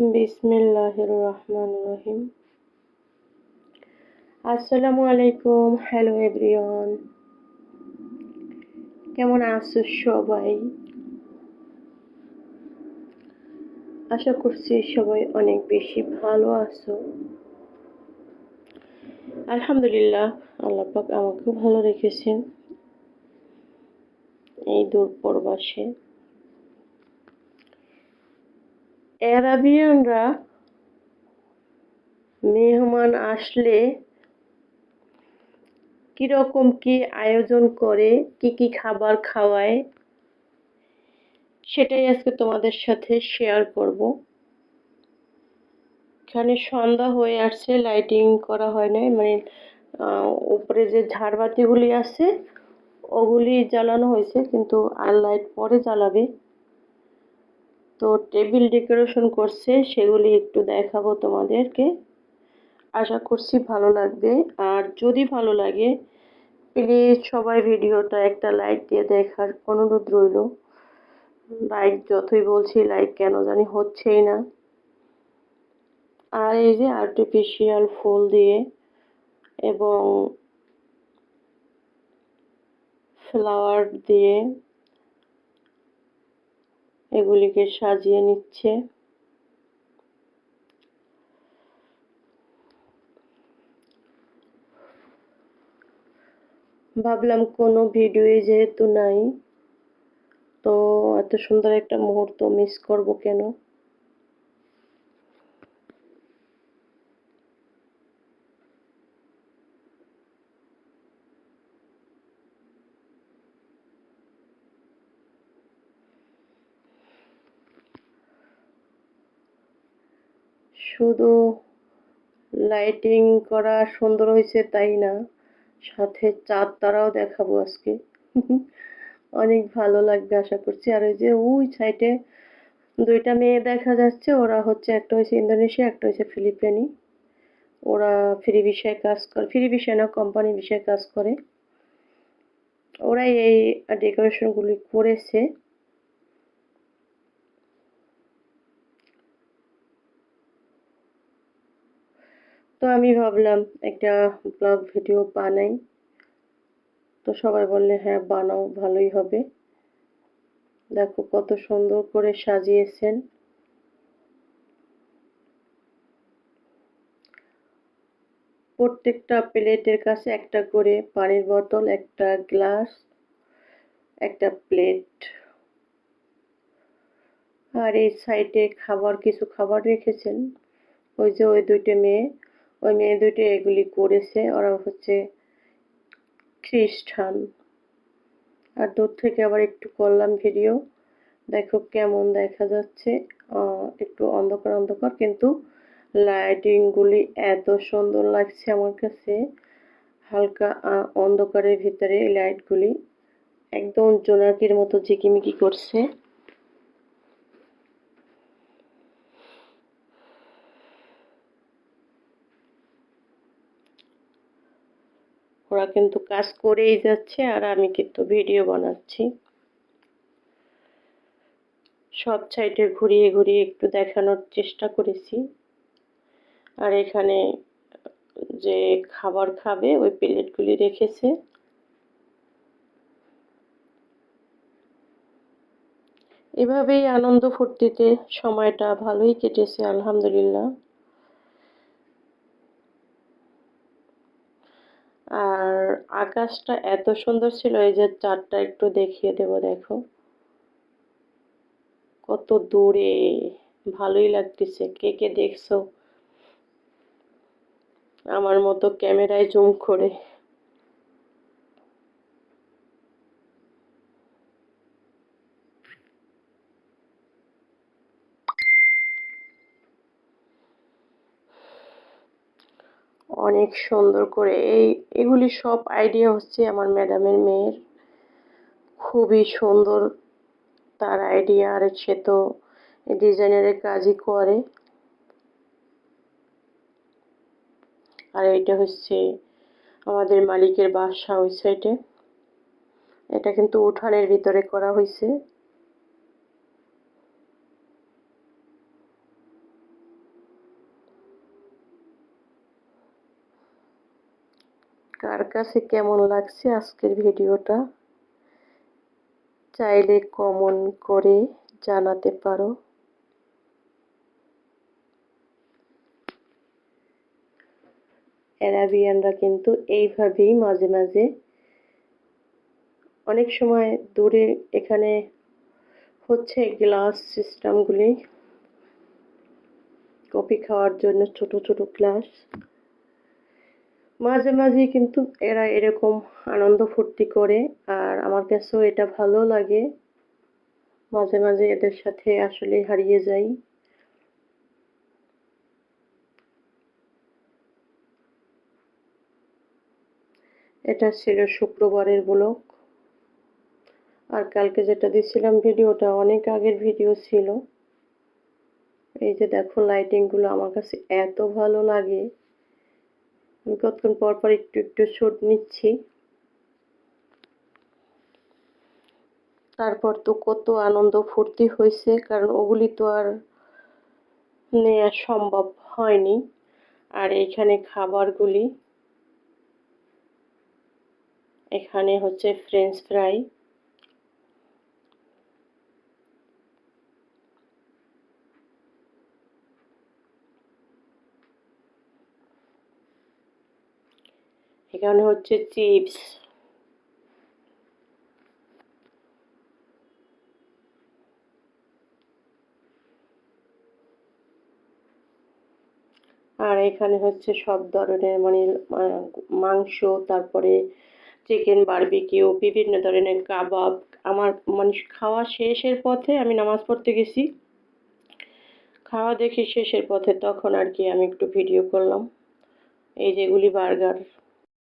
বিসমিল্লাহির রহমান রহিম আসসালামু আলাইকুম, হ্যালো এভরিওয়ান। কেমন আছো সবাই? আশা করছি সবাই অনেক বেশি ভালো আছো। আলহামদুলিল্লাহ, আল্লাহ পাক আমাকেও ভালো রেখেছেন। এই দূর প্রবাসে অ্যারাবিয়ানরা মেহমান আসলে কীরকম কি আয়োজন করে, কি কি খাবার খাওয়ায়, সেটাই আজকে তোমাদের সাথে শেয়ার করব। এখানে সন্ধ্যা হয়ে আসছে লাইটিং করা হয় নাই মানে উপরে যে ঝাড়বাতিগুলি আছে, ওগুলি জ্বালানো হয়েছে, কিন্তু আর লাইট পরে জ্বালাবে। তো টেবিল ডেকোরেশন করছে, সেগুলি একটু দেখাবো তোমাদেরকে। আশা করছি ভালো লাগবে। আর যদি ভালো লাগে প্লিজ সবাই ভিডিওটা একটা লাইক দিয়ে দেখার অনুরোধ রইল। লাইক যতই বলছি লাইক কেন জানি হচ্ছেই না। আর এই যে আর্টিফিশিয়াল ফুল দিয়ে এবং ফ্লাওয়ার দিয়ে এগুলিকে সাজিয়ে নিচ্ছে। ভাবলাম কোনো ভিডিওই যেহেতু নাই, তো এত সুন্দর একটা মুহূর্ত মিস করব কেন? শুধু লাইটিং করা সুন্দর হয়েছে তাই না? সাথে চাঁদ তারাও দেখাবো আজকে। অনেক ভালো লাগবে আশা করছি। আর ওই যে ওই সাইডে দুইটা মেয়ে দেখা যাচ্ছে। ওরা হচ্ছে একটা হয়েছে ইন্দোনেশিয়া, একটা হয়েছে ফিলিপিনি। ওরা ফ্রি বিষয়ে কাজ করে ফ্রি বিষয় না কোম্পানি বিষয়ে কাজ করে। ওরাই এই ডেকোরেশনগুলি করেছে। তো আমি ভাবলাম একটা ব্লগ ভিডিও বানাই। তো সবাই বললে হ্যাঁ বানাও, ভালোই হবে। দেখো কত সুন্দর করে সাজিয়েছেন। প্রত্যেকটা প্লেটের কাছে একটা করে পানির বোতল, একটা গ্লাস, একটা প্লেট। আর এই সাইডে খাবার, কিছু খাবার রেখেছেন। ওই যে ওই দুইটা মেয়ে। ওই মেয়ে দুইটা এগুলি করেছে, ওরা হচ্ছে খ্রিস্টান। আর দূর থেকে আবার একটু করলাম ভিডিও দেখো কেমন দেখা যাচ্ছে। একটু অন্ধকার অন্ধকার, কিন্তু লাইটিংগুলি এত সুন্দর লাগছে আমার কাছে। হালকা অন্ধকারের ভিতরে লাইটগুলি একদম জোনাকির মতো ঝিকিমিকি করছে। ওরা কিন্তু কাজ করেই যাচ্ছে আর আমি কিন্তু ভিডিও বানাচ্ছি। সব সাইডে ঘুরিয়ে ঘুরিয়ে একটু দেখানোর চেষ্টা করেছি। আর এখানে যে খাবার খাবে, ওই প্লেটগুলি রেখেছে। এভাবেই আনন্দ ফুর্তিতে সময়টা ভালোই কেটেছে, আলহামদুলিল্লাহ। আর আকাশটা এত সুন্দর ছিল, এই যে চারটা একটু দেখিয়ে দেব, দেখো। কত দূরে, ভালোই লাগতেছে। কে কে দেখছ? আমার মতো ক্যামেরায় জুম করে। অনেক সুন্দর করে। এই, এগুলি সব আইডিয়া হচ্ছে আমার ম্যাডামের মেয়ের। খুবই সুন্দর তার আইডিয়া আর সে তো ডিজাইনারের কাজই করে। আর এইটা হচ্ছে আমাদের মালিকের বাসা ওই সাইডে এটা কিন্তু উঠানের ভিতরে করা হয়েছে কার কাছে কেমন লাগছে আজকের ভিডিওটা? চাইলে কমন করে জানাতে পারো। অ্যারাবিয়ানরা কিন্তু এইভাবেই মাঝে মাঝে অনেক সময় দূরে এখানে হচ্ছে গ্লাস সিস্টেমগুলি কফি খাওয়ার জন্য ছোট ছোট গ্লাস মাঝে মাঝে কিন্তু এরা এরকম আনন্দ ফুর্তি করে, আর আমার কাছেও এটা ভালো লাগে। মাঝে মাঝে এদের সাথে আসলে হারিয়ে যাই। এটা ছিল শুক্রবারের ব্লগ। আর কালকে যেটা দিছিলাম ভিডিওটা অনেক আগের ভিডিও ছিল। এই যে দেখো লাইটিংগুলো আমার কাছে এত ভালো লাগে। আমি কতক্ষণ পর পর একটু একটু শুট নিচ্ছি। তারপর তো কত আনন্দ ফুর্তি হয়েছে, কারণ ওগুলি তো আর নেওয়া সম্ভব হয়নি। আর এখানে খাবারগুলি, এখানে হচ্ছে ফ্রেঞ্চ ফ্রাই এখানে হচ্ছে চিপস। আর এখানে হচ্ছে সব ধরনের মানে মাংস, তারপরে চিকেন বারবিকিউ বিভিন্ন ধরনের কাবাব। আমার মানে খাওয়া শেষের পথে আমি নামাজ পড়তে গেছি। খাওয়া দেখি শেষের পথে, তখন আর কি আমি একটু ভিডিও করলাম। এই যেগুলি বার্গার।